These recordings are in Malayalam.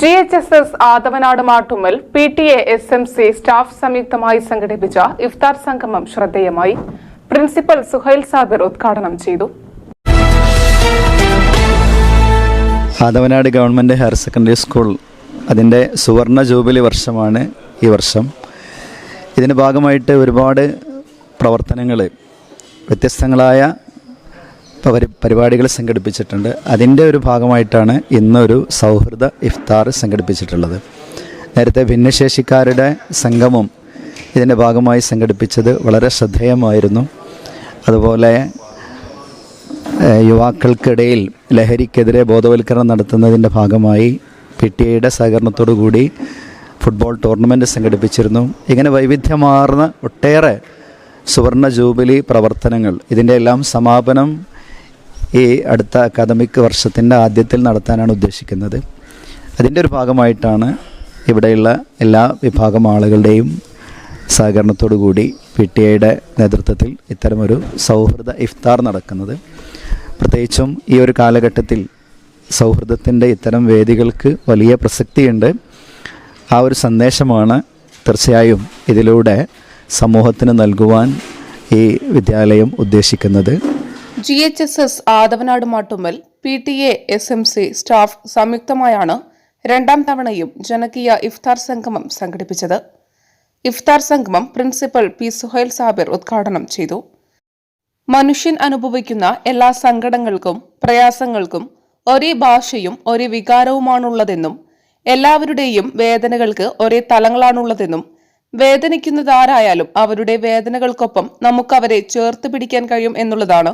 G H S S Athavanad Mattummal P T A S M C staff സംയുക്തമായി സംഘടിപ്പിച്ച ഇഫ്താർ സംഗമം ശ്രദ്ധേയമായി പ്രിൻസിപ്പൽ സുഹൈൽ സാബിർ ഉദ്ഘാടനം ചെയ്തു. Athavanad government higher secondary school അതിന്റെ സുവർണ ജൂബിലി വർഷമാണ് ഈ വർഷം. ഇതിന്റെ ഭാഗമായിട്ട് ഒരുപാട് പ്രവർത്തനങ്ങൾ വ്യത്യസ്തങ്ങളായ പരിപാടികൾ സംഘടിപ്പിച്ചിട്ടുണ്ട്. അതിന്റെ ഒരു ഭാഗമായിട്ടാണ് ഇന്നൊരു സൗഹൃദ ഇഫ്താർ സംഘടിപ്പിച്ചിട്ടുള്ളത്. നേരത്തെ ഭിന്നശേഷിക്കാരുടെ സംഗമം ഇതിന്റെ ഭാഗമായി സംഘടിപ്പിച്ചത് വളരെ ശ്രദ്ധേയമായിരുന്നു. അതുപോലെ യുവാക്കൾക്കിടയിൽ ലഹരിക്കെതിരെ ബോധവൽക്കരണം നടത്തുന്നതിന്റെ ഭാഗമായി പി ടി ഐയുടെ സഹകരണത്തോടു കൂടി ഫുട്ബോൾ ടൂർണമെന്റ് സംഘടിപ്പിച്ചിരുന്നു. ഇങ്ങനെ വൈവിധ്യമാർന്ന ഒട്ടേറെ സുവർണ ജൂബിലി പ്രവർത്തനങ്ങൾ ഇതിന്റെ എല്ലാം സമാപനം ഈ അടുത്ത അക്കാദമിക് വർഷത്തിന്റെ ആദ്യത്തിൽ നടത്താനാണ് ഉദ്ദേശിക്കുന്നത്. അതിന്റെ ഒരു ഭാഗമായിട്ടാണ് ഇവിടെയുള്ള എല്ലാ വിഭാഗം ആളുകളുടെയും സഹകരണത്തോടു കൂടി പി ടി ഐയുടെ നേതൃത്വത്തിൽ ഇത്തരമൊരു സൗഹൃദ ഇഫ്താർ നടക്കുന്നത്. പ്രത്യേകിച്ചും ഈ ഒരു കാലഘട്ടത്തിൽ സൗഹൃദത്തിന്റെ ഇത്തരം വേദികൾക്ക് വലിയ പ്രസക്തിയുണ്ട്. ആ ഒരു സന്ദേശമാണ് തീർച്ചയായും ഇതിലൂടെ സമൂഹത്തിന് നൽകുവാൻ ഈ വിദ്യാലയം ഉദ്ദേശിക്കുന്നത്. G H S S Athavanad Mattummal P T A S M C staff സംയുക്തമായാണ് രണ്ടാം തവണയും ജനകീയ ഇഫ്താർ സംഗമം സംഘടിപ്പിച്ചത്. ഇഫ്താർ സംഗമം പ്രിൻസിപ്പൽ പി സുഹൈൽ സാബിർ ഉദ്ഘാടനം ചെയ്തു. മനുഷ്യൻ അനുഭവിക്കുന്ന എല്ലാ സങ്കടങ്ങൾക്കും പ്രയാസങ്ങൾക്കും ഒരേ ഭാഷയും ഒരേ വികാരവുമാണുള്ളതെന്നും എല്ലാവരുടെയും വേദനകൾക്ക് ഒരേ തലങ്ങളാണുള്ളതെന്നും വേദനിക്കുന്നതാരായാലും അവരുടെ വേദനകൾക്കൊപ്പം നമുക്കവരെ ചേർത്ത് പിടിക്കാൻ കഴിയും എന്നുള്ളതാണ്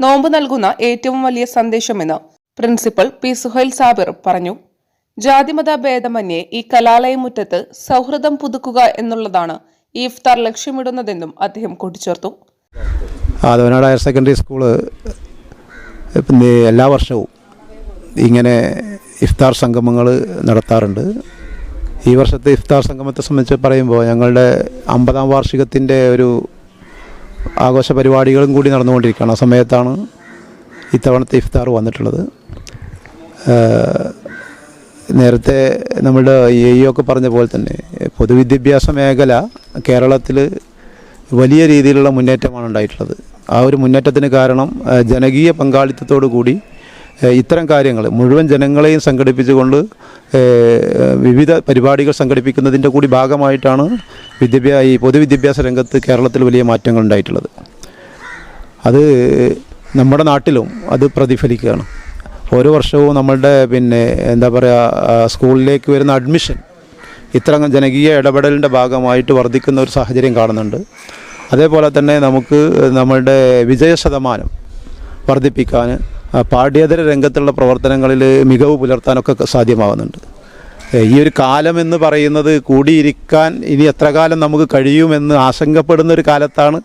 നോമ്പ് നൽകുന്ന ഏറ്റവും വലിയ സന്ദേശമെന്ന് പ്രിൻസിപ്പൽ പി. സുഹൈൽ സാബിർ പറഞ്ഞു. ജാതിമത ഭേദമന്യേ ഈ കലാലയമുറ്റത്ത് സൗഹൃദം പുതുക്കുക എന്നുള്ളതാണ് ഈ ഇഫ്താർ ലക്ഷ്യമിടുന്നതെന്നും അദ്ദേഹം കൂട്ടിച്ചേർത്തു. ആദവനാട് ഹയർ സെക്കൻഡറി സ്കൂൾ എല്ലാ വർഷവും ഇങ്ങനെ ഇഫ്താർ സംഗമങ്ങൾ നടത്താറുണ്ട്. ഈ വർഷത്തെ ഇഫ്താർ സംഗമത്തെ സംബന്ധിച്ച് പറയുമ്പോൾ ഞങ്ങളുടെ അമ്പതാം വാർഷികത്തിന്റെ ഒരു ആഘോഷ പരിപാടികളും കൂടി നടന്നുകൊണ്ടിരിക്കുകയാണ്. ആ സമയത്താണ് ഇത്തവണത്തെ ഇഫ്താർ വന്നിട്ടുള്ളത്. നേരത്തെ നമ്മുടെ എ ഒക്കെ പറഞ്ഞ പോലെ തന്നെ പൊതുവിദ്യാഭ്യാസ മേഖല കേരളത്തിൽ വലിയ രീതിയിലുള്ള മുന്നേറ്റമാണ് ഉണ്ടായിട്ടുള്ളത്. ആ ഒരു മുന്നേറ്റത്തിന് കാരണം ജനകീയ പങ്കാളിത്തത്തോടു കൂടി ഇത്തരം കാര്യങ്ങൾ മുഴുവൻ ജനങ്ങളെയും സംഘടിപ്പിച്ചുകൊണ്ട് വിവിധ പരിപാടികൾ സംഘടിപ്പിക്കുന്നതിന്റെ കൂടി ഭാഗമായിട്ടാണ് വിദ്യാഭ്യാസ ഈ പൊതുവിദ്യാഭ്യാസ രംഗത്ത് കേരളത്തിൽ വലിയ മാറ്റങ്ങൾ ഉണ്ടായിട്ടുള്ളത്. അത് നമ്മുടെ നാട്ടിലും അത് പ്രതിഫലിക്കുകയാണ്. ഓരോ വർഷവും നമ്മളുടെ പിന്നെ എന്താ പറയുക സ്കൂളിലേക്ക് വരുന്ന അഡ്മിഷൻ ഇത്തരം ജനകീയ ഇടപെടലിന്റെ ഭാഗമായിട്ട് വർദ്ധിക്കുന്ന ഒരു സാഹചര്യം കാണുന്നുണ്ട്. അതേപോലെ തന്നെ നമുക്ക് നമ്മളുടെ വിജയ ശതമാനം വർദ്ധിപ്പിക്കാൻ പാഠ്യേതര രംഗത്തുള്ള പ്രവർത്തനങ്ങളിൽ മികവ് പുലർത്താനൊക്കെ സാധ്യമാവുന്നുണ്ട്. ഈ ഒരു കാലം എന്ന് പറയുന്നത് കൂടിയിരിക്കാൻ ഇനി എത്ര കാലം നമുക്ക് കഴിയുമെന്ന് ആശങ്കപ്പെടുന്ന ഒരു കാലത്താണ്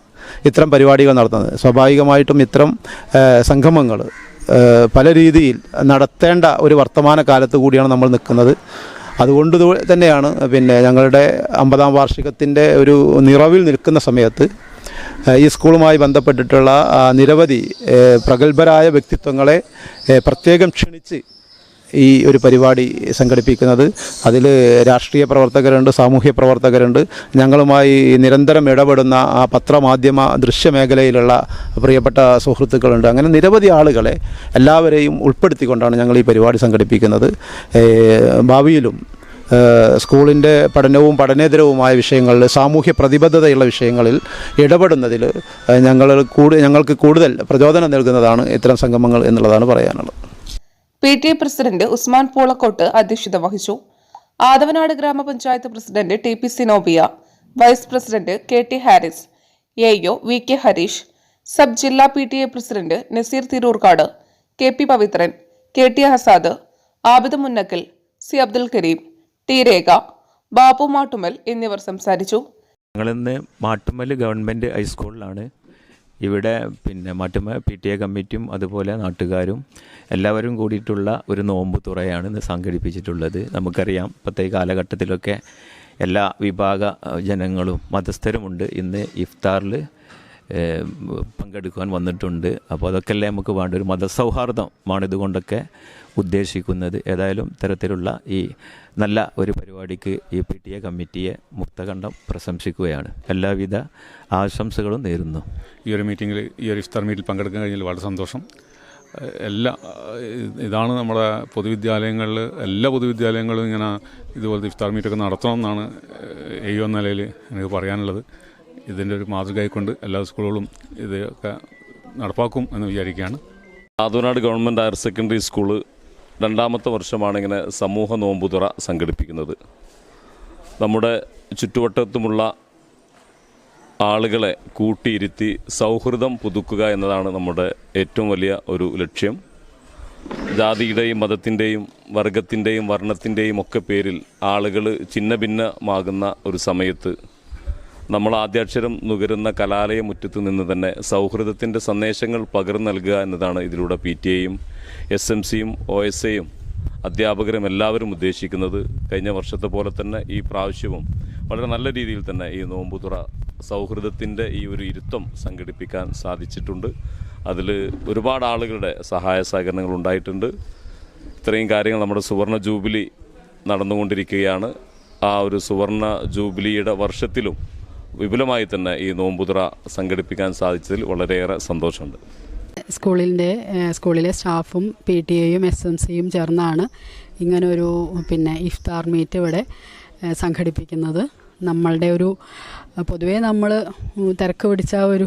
ഇത്തരം പരിപാടികൾ നടത്തുന്നത്. സ്വാഭാവികമായിട്ടും ഇത്തരം സംഗമങ്ങൾ പല രീതിയിൽ നടത്തേണ്ട ഒരു വർത്തമാന കാലത്ത് കൂടിയാണ് നമ്മൾ നിൽക്കുന്നത്. അതുകൊണ്ട് തന്നെയാണ് പിന്നെ ഞങ്ങളുടെ അമ്പതാം വാർഷികത്തിന്റെ ഒരു നിറവിൽ നിൽക്കുന്ന സമയത്ത് ഈ സ്കൂളുമായി ബന്ധപ്പെട്ടിട്ടുള്ള നിരവധി പ്രഗത്ഭരായ വ്യക്തിത്വങ്ങളെ പ്രത്യേകം ക്ഷണിച്ച് ഈ ഒരു പരിപാടി സംഘടിപ്പിക്കുന്നത്. അതിൽ രാഷ്ട്രീയ പ്രവർത്തകരുണ്ട് സാമൂഹ്യ പ്രവർത്തകരുണ്ട്. ഞങ്ങളുമായി നിരന്തരം ഇടപെടുന്ന ആ പത്രമാധ്യമ ദൃശ്യമേഖലയിലുള്ള പ്രിയപ്പെട്ട സുഹൃത്തുക്കളുണ്ട്. അങ്ങനെ നിരവധി ആളുകളെ എല്ലാവരെയും ഉൾപ്പെടുത്തിക്കൊണ്ടാണ് ഞങ്ങൾ ഈ പരിപാടി സംഘടിപ്പിക്കുന്നത്. ഭാവിയിലും സ്കൂളിന്റെ പഠനവും പഠനേതരവുമായ വിഷയങ്ങളിൽ സാമൂഹ്യ പ്രതിബദ്ധതയുള്ള വിഷയങ്ങളിൽ ഇടപെടുന്നതിൽ ഞങ്ങൾ കൂടു ഞങ്ങൾക്ക് കൂടുതൽ പ്രചോദനം നൽകുന്നതാണ് ഇത്തരം സംഗമങ്ങൾ എന്നുള്ളതാണ് പറയാനുള്ളത്. P T president Usman Poolakkot അധ്യക്ഷത വഹിച്ചു. ആദവനാട് ഗ്രാമപഞ്ചായത്ത് president T P Sinobia vice president K T Haris A O V K Harish sub ജില്ലാ P T A president Naseer Thirurkkad K P Pavithran K T Azad Abid Munnakkal C Abdul Kareem T Rekha Babu Mattummal എന്നിവർ സംസാരിച്ചു. ഞങ്ങളിന്ന് മാട്ടുമൽ ഗവൺമെന്റ് ഹൈസ്കൂളിലാണ്. ഇവിടെ പിന്നെ മാട്ടുമൽ പി ടി എ കമ്മിറ്റിയും അതുപോലെ നാട്ടുകാരും എല്ലാവരും കൂടിയിട്ടുള്ള ഒരു നോമ്പ് തുറയാണ് ഇന്ന് സംഘടിപ്പിച്ചിട്ടുള്ളത്. നമുക്കറിയാം ഇപ്പോഴത്തെ ഈ കാലഘട്ടത്തിലൊക്കെ എല്ലാ വിഭാഗ ജനങ്ങളും മതസ്ഥരുമുണ്ട്. ഇന്ന് ഇഫ്താറിൽ പങ്കെടുക്കുവാൻ വന്നിട്ടുണ്ട് അപ്പോൾ അതൊക്കെ അല്ലേ നമുക്ക് വേണ്ട ഒരു മതസൗഹാർദ്ദമാണ് ഇതുകൊണ്ടൊക്കെ ഉദ്ദേശിക്കുന്നത് ഏതായാലും തരത്തിലുള്ള ഈ നല്ല ഒരു പരിപാടിക്ക് ഈ പി ടി എ കമ്മിറ്റിയെ മുക്തകണ്ഠം പ്രശംസിക്കുകയാണ് എല്ലാവിധ ആശംസകളും നേരുന്നു ഈ ഒരു മീറ്റിങ്ങിൽ ഈ ഒരു ഇഫ്താർ മീറ്റിൽ പങ്കെടുക്കാൻ കഴിഞ്ഞാൽ വളരെ സന്തോഷം എല്ലാ ഇതാണ് നമ്മുടെ പൊതുവിദ്യാലയങ്ങളിൽ എല്ലാ പൊതുവിദ്യാലയങ്ങളും ഇങ്ങനെ ഇതുപോലത്തെ ഇഫ്താർ മീറ്റൊക്കെ നടത്തണം എന്നാണ് എയ്യോ നിലയിൽ എനിക്ക് പറയാനുള്ളത് ഇതിന്റെ ഒരു മാതൃകയായിക്കൊണ്ട് എല്ലാ സ്കൂളുകളും ഇതൊക്കെ നടപ്പാക്കും എന്ന് വിചാരിക്കുകയാണ്. Athavanad government higher secondary school രണ്ടാമത്തെ വർഷമാണ് ഇങ്ങനെ സമൂഹ നോമ്പുതുറ സംഘടിപ്പിക്കുന്നത്. നമ്മുടെ ചുറ്റുവട്ടത്തുമുള്ള ആളുകളെ കൂട്ടിയിരുത്തി സൗഹൃദം പുതുക്കുക എന്നതാണ് നമ്മുടെ ഏറ്റവും വലിയ ഒരു ലക്ഷ്യം. ജാതിയുടെയും മതത്തിന്റെയും വർഗത്തിന്റെയും വർണത്തിന്റെയും ഒക്കെ പേരിൽ ആളുകൾ ഛിന്നഭിന്നമാകുന്ന ഒരു സമയത്ത് നമ്മൾ ആദ്യാക്ഷരം നുകരുന്ന കലാലയ മുറ്റത്ത് നിന്ന് തന്നെ സൗഹൃദത്തിന്റെ സന്ദേശങ്ങൾ പകർന്നു നൽകുക എന്നതാണ് ഇതിലൂടെ പി ടി എയും എസ് എം സിയും ഒ എസ് എയും അധ്യാപകരും എല്ലാവരും ഉദ്ദേശിക്കുന്നത്. കഴിഞ്ഞ വർഷത്തെ പോലെ തന്നെ ഈ പ്രാവശ്യവും വളരെ നല്ല രീതിയിൽ തന്നെ ഈ നോമ്പുതുറ സൗഹൃദത്തിന്റെ ഈ ഒരു ഇരുത്തം സംഘടിപ്പിക്കാൻ സാധിച്ചിട്ടുണ്ട്. അതിൽ ഒരുപാട് ആളുകളുടെ സഹായ സഹകരണങ്ങൾ ഉണ്ടായിട്ടുണ്ട്. ഇത്രയും കാര്യങ്ങൾ നമ്മുടെ സുവർണ ജൂബിലി നടന്നുകൊണ്ടിരിക്കുകയാണ്. ആ ഒരു സുവർണ ജൂബിലിയുടെ വർഷത്തിലും വിപുലമായി തന്നെ ഈ നോമ്പുതുറ സംഘടിപ്പിക്കാൻ സാധിച്ചതിൽ വളരെയേറെ സന്തോഷമുണ്ട്. സ്കൂളിന്റെ സ്കൂളിലെ സ്റ്റാഫും പി ടി എയും എസ് എം സിയും ചേർന്നാണ് ഇങ്ങനൊരു പിന്നെ ഇഫ്താർ മീറ്റ് ഇവിടെ സംഘടിപ്പിക്കുന്നത്. നമ്മളുടെ ഒരു പൊതുവേ നമ്മൾ തിരക്ക് പിടിച്ച ഒരു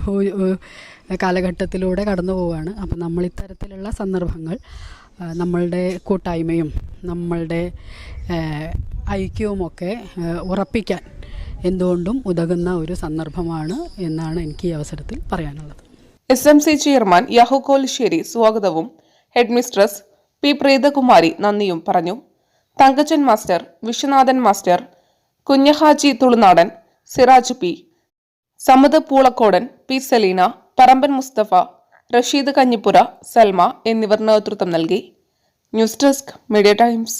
കാലഘട്ടത്തിലൂടെ കടന്നു പോവുകയാണ്. അപ്പം നമ്മൾ ഇത്തരത്തിലുള്ള സന്ദർഭങ്ങൾ നമ്മളുടെ കൂട്ടായ്മയും നമ്മളുടെ ഐക്യവുമൊക്കെ ഉറപ്പിക്കാൻ എന്തുകൊണ്ടും ഉതകുന്ന ഒരു സന്ദർഭമാണ് എന്നാണ് എനിക്ക് ഈ അവസരത്തിൽ പറയാനുള്ളത്. S M C chairman Yahu Kolissery സ്വാഗതവും. ഹെഡ് മിസ്ട്രസ് പി പ്രീതകുമാരി നന്ദിയും പറഞ്ഞു. Thankachan master Viswanathan master Kunjahaji Thulunadan Siraj P. Samatha Poolakkodan P Saleena Paramban Musthafa Rasheed Kanjippura Salma എന്നിവർ നേതൃത്വം നൽകി. News desk media times.